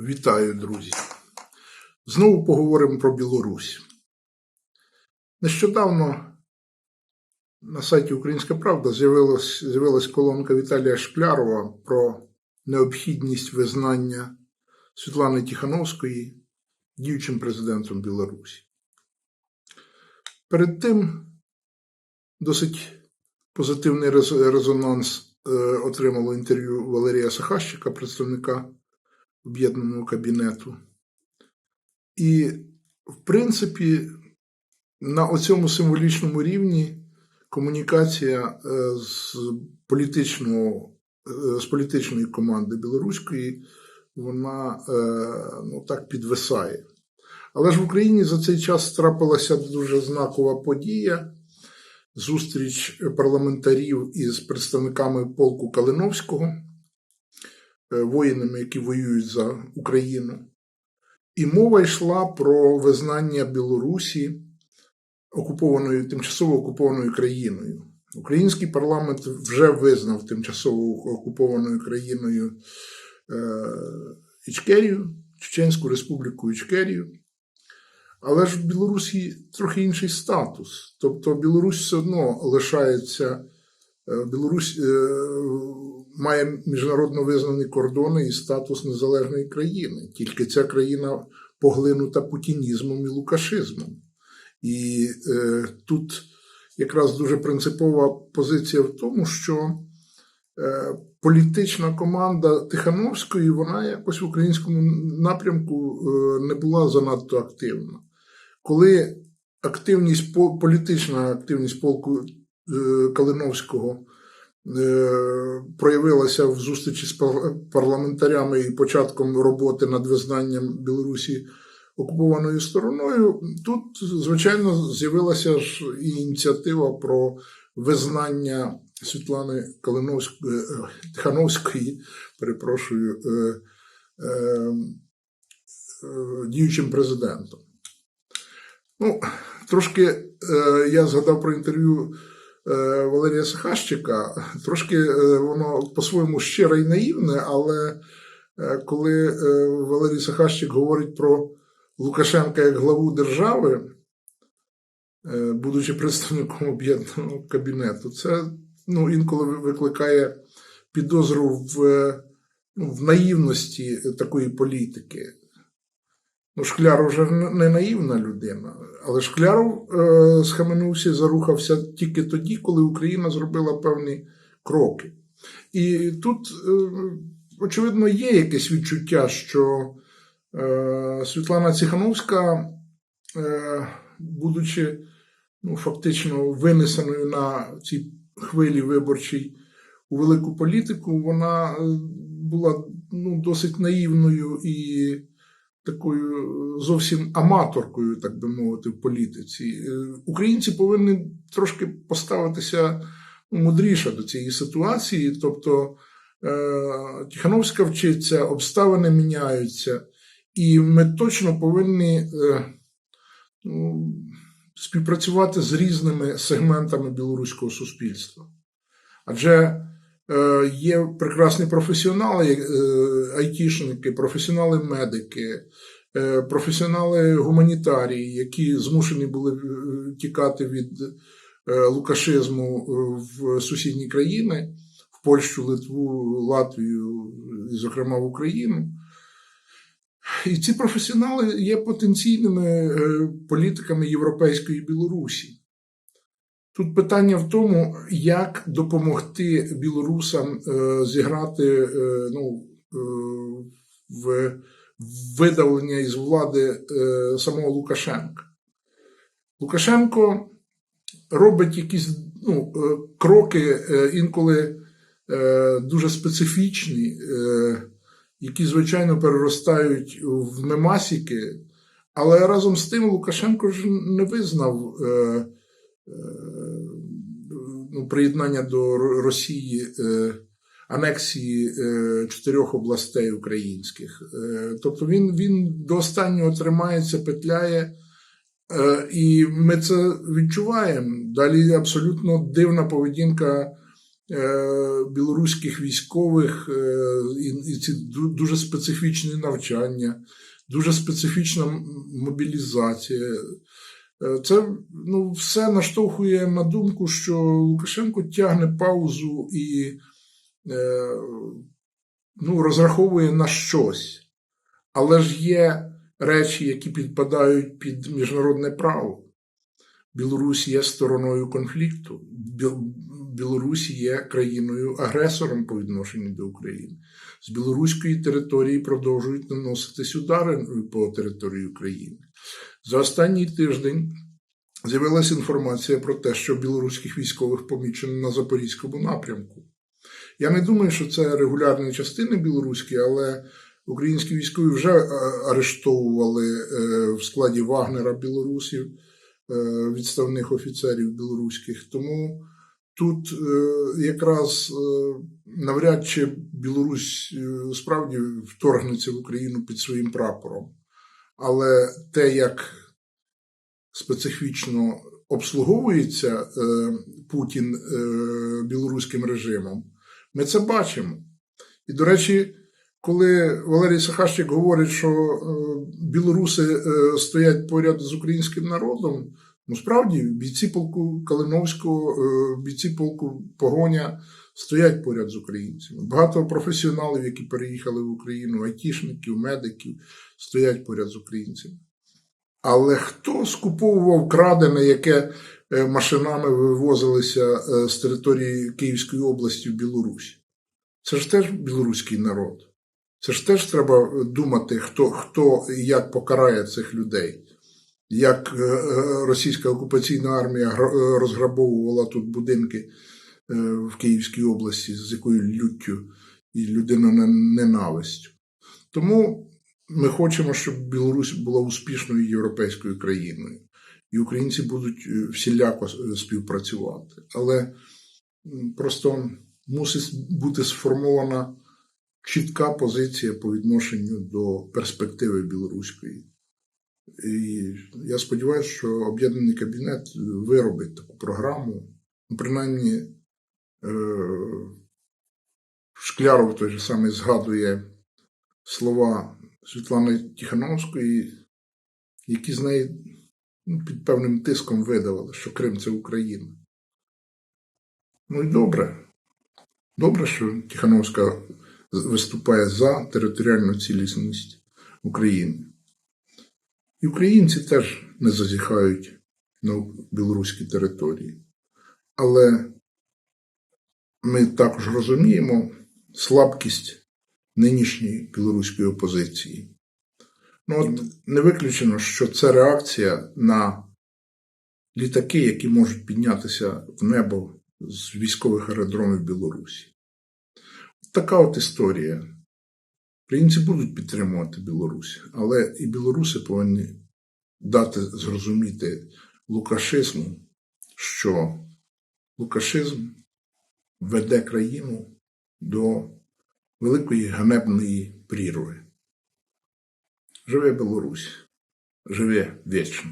Вітаю, друзі! Знову поговоримо про Білорусь. Нещодавно на сайті Українська Правда з'явилась, з'явилась колонка Віталія Шклярова про необхідність визнання Світлани Тихановської діючим президентом Білорусі. Перед тим досить позитивний резонанс е, отримало інтерв'ю Валерія Сахащика, представника об'єднаного кабінету. І, в принципі, на оцьому символічному рівні комунікація е, з політичного, е, з політичної команди білоруської, вона е, ну, так підвисає. Але ж в Україні за цей час трапилася дуже знакова подія. Зустріч парламентарів із представниками полку Калиновського, воїнами, які воюють за Україну. І мова йшла про визнання Білорусі окупованою, тимчасово окупованою країною. Український парламент вже визнав тимчасово окупованою країною е, Ічкерію, Чеченську Республіку Ічкерію. Але ж в Білорусі трохи інший статус. Тобто Білорусь все одно лишається, е, Білорусь е, має міжнародно визнані кордони і статус незалежної країни. Тільки ця країна поглинута путінізмом і лукашизмом. І е, тут якраз дуже принципова позиція в тому, що е, політична команда Тихановської, вона якось в українському напрямку е, не була занадто активна. Коли активність політична активність полку е, Калиновського проявилася в зустрічі з парламентарями і початком роботи над визнанням Білорусі окупованою стороною, тут, звичайно, з'явилася ж і ініціатива про визнання Світлани Калиновської е, Тихановської, перепрошую, е, е, е, діючим президентом. Ну, трошки е, я згадав про інтерв'ю е, Валерія Сахащика. Трошки е, воно по-своєму щире і наївне, але е, коли е, Валерій Сахащик говорить про Лукашенка як главу держави, е, будучи представником об'єднаного кабінету, це ну, інколи викликає підозру в, е, ну, в наївності такої політики. Ну, Шкляров вже не наївна людина, але Шкляров е, схаменувся і зарухався тільки тоді, коли Україна зробила певні кроки. І тут, е, очевидно, є якесь відчуття, що е, Світлана Ціхановська, е, будучи ну, фактично винесеною на цій хвилі виборчій у велику політику, вона е, була ну, досить наївною і такою зовсім аматоркою, так би мовити, в політиці. Е, Українці повинні трошки поставитися мудріше до цієї ситуації. Тобто е, Тихановська вчиться, обставини міняються, і ми точно повинні е, ну, співпрацювати з різними сегментами білоруського суспільства. Адже е, є прекрасні професіонали, е, айтішники, професіонали-медики, е, професіонали гуманітарії, які змушені були е, тікати від е, лукашизму е, в сусідні країни, в Польщу, Литву, Латвію, і, зокрема в Україну. І ці професіонали є потенційними е, політиками Європейської Білорусі. Тут питання в тому, як допомогти білорусам е, зіграти е, ну, е, в видавлення із влади самого Лукашенка. Лукашенко робить якісь ну, кроки інколи дуже специфічні, які, звичайно, переростають в мемасіки, але разом з тим Лукашенко ж не визнав. Ну, приєднання до Росії е, анексії е, чотирьох областей українських. Е, тобто він, він до останнього тримається, петляє, і ми це відчуваємо. Далі абсолютно дивна поведінка білоруських військових і ці дуже специфічні навчання, дуже специфічна мобілізація. Е, Це ну, все наштовхує на думку, що Лукашенко тягне паузу і е, ну, розраховує на щось. Але ж є речі, які підпадають під міжнародне право. Білорусь є стороною конфлікту. Білорусь є країною-агресором по відношенню до України. З білоруської території продовжують наноситись удари по території України. За останній тиждень з'явилася інформація про те, що білоруських військових помічено на Запорізькому напрямку. Я не думаю, що це регулярні частини білоруські, але українські військові вже е, арештовували е, в складі Вагнера білорусів, е, відставних офіцерів білоруських. Тому тут якраз навряд чи Білорусь справді вторгнеться в Україну під своїм прапором. Але те, як специфічно обслуговується е, Путін е, білоруським режимом, ми це бачимо. І, до речі, коли Валерій Сахащик говорить, що е, білоруси стоять поряд з українським народом, ну справді бійці полку Калиновського, бійці полку Погоня стоять поряд з українцями. Багато професіоналів, які переїхали в Україну, айтішників, медиків, стоять поряд з українцями. Але хто скуповував крадене, яке е, машинами вивозилися е, з території Київської області в Білорусь? Це ж теж білоруський народ. Це ж теж треба думати, хто, хто і як покарає цих людей. Як е, російська окупаційна армія розграбовувала тут будинки в Київській області, з якою люттю і людиноненавистю. Тому ми хочемо, щоб Білорусь була успішною європейською країною, і українці будуть е, всіляко е, співпрацювати. Але просто мусить бути сформована чітка позиція по відношенню до перспективи білоруської. І я сподіваюся, що об'єднаний кабінет виробить таку програму. Ну, принаймні, е, Шкляров той же самий згадує слова Світлани Тихановської, які з неї ну, під певним тиском видавали, що Крим це Україна. Ну і добре. Добре, що Тихановська виступає за територіальну цілісність України. І українці теж не зазіхають на білоруській території. Але ми також розуміємо слабкість нинішньої білоруської опозиції. Ну, от не виключено, що це реакція на літаки, які можуть піднятися в небо з військових аеродромів Білорусі. Така от історія. Українці будуть підтримувати Білорусь, але і білоруси повинні дати зрозуміти Лукашизму, що Лукашизм веде країну до великої ганебної прірви. Живе Білорусь, живе вічно.